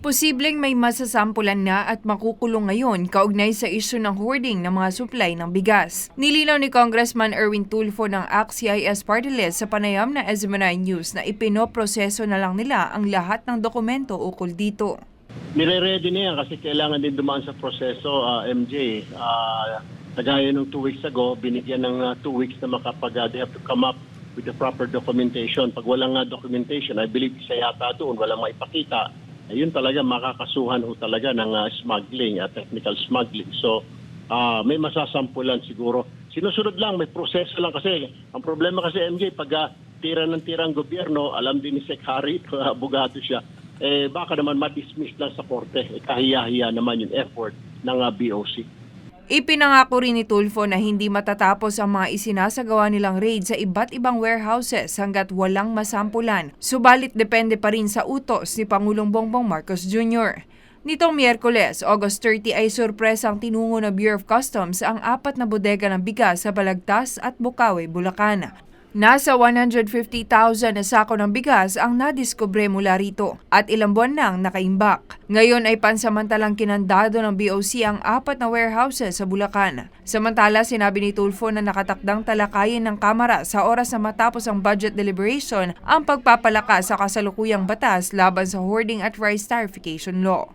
Posibleng may masasampulan na at makukulong ngayon kaugnay sa isyu ng hoarding ng mga supply ng bigas. Nilinaw ni Congressman Erwin Tulfo ng ACT-CIS Party List sa panayam na SMNI News na ipinoproseso na lang nila ang lahat ng dokumento ukol dito. Nire-ready na yan kasi kailangan din dumaan sa proseso, ah, MJ. Ah, kagaya nung two weeks ago, binigyan ng ah, two weeks na makapag, ah, they have to come up with the proper documentation. Pag walang nga documentation, I believe isa yata doon, walang maipakita, ayun talaga makakasuhan ho talaga ng ah, smuggling, at technical smuggling. So, ah, may masasampulan siguro. Sinusunod lang, may proseso lang kasi. Ang problema kasi, MJ, pag ah, tira ng tira ang gobyerno, alam din ni Sec Harry, abogado siya, eh baka naman ma-dismiss lang sa korte. Eh, kahiya-hiya naman yung effort ng ah, BOC. Ipinangako rin ni Tulfo na hindi matatapos ang mga isinasagawa nilang raid sa iba't ibang warehouses hanggat walang masampulan. Subalit depende pa rin sa utos ni Pangulong Bongbong Marcos Jr. Nitong Miyerkules, August 30 ay sorpresang tinungo ng Bureau of Customs ang apat na bodega ng bigas sa Balagtas at Bukawi, Bulacan. Nasa 150,000 na sako ng bigas ang nadiskubre mula rito at ilang buwan nang nakaimbak. Ngayon ay pansamantalang kinandado ng BOC ang apat na warehouses sa Bulacan. Samantala, sinabi ni Tulfo na nakatakdang talakayin ng Kamara sa oras na matapos ang budget deliberation ang pagpapalakas sa kasalukuyang batas laban sa hoarding at rice tarification law.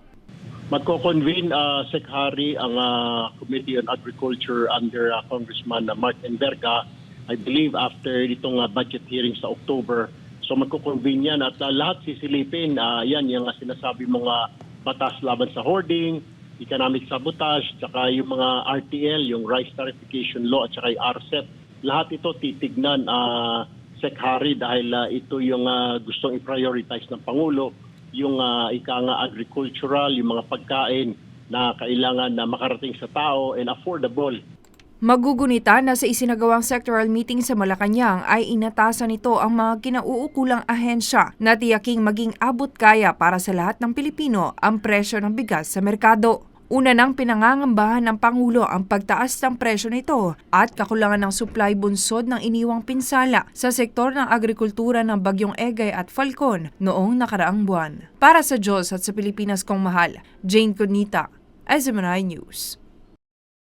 Magko-convene uh, Sec Harry ang ah, Committee on Agriculture under ah, Congressman ah, Mark Enverga, I believe after itong ah, budget hearing sa October. So magko-convene yan at ah, lahat sisilipin, ah, yan yung ah, sinasabi mga batas laban sa hoarding, economic sabotage, tsaka yung mga RTL, yung Rice Tarification Law at tsaka yung RCEP. Lahat ito titignan uh, Sec Harry dahil ah, ito yung ah, gustong i-prioritize ng Pangulo yung uh, ika nga agricultural, yung mga pagkain na kailangan na makarating sa tao and affordable. Magugunita na sa isinagawang sectoral meeting sa Malacanang ay inatasan nito ang mga kinauukulang ahensya na tiyaking maging abot kaya para sa lahat ng Pilipino ang presyo ng bigas sa merkado. Una nang pinangangambahan ng Pangulo ang pagtaas ng presyo nito at kakulangan ng supply bunsod ng iniwang pinsala sa sektor ng agrikultura ng Bagyong Egay at Falcon noong nakaraang buwan. Para sa Diyos at sa Pilipinas kong mahal, Jane Conita, SMNI News.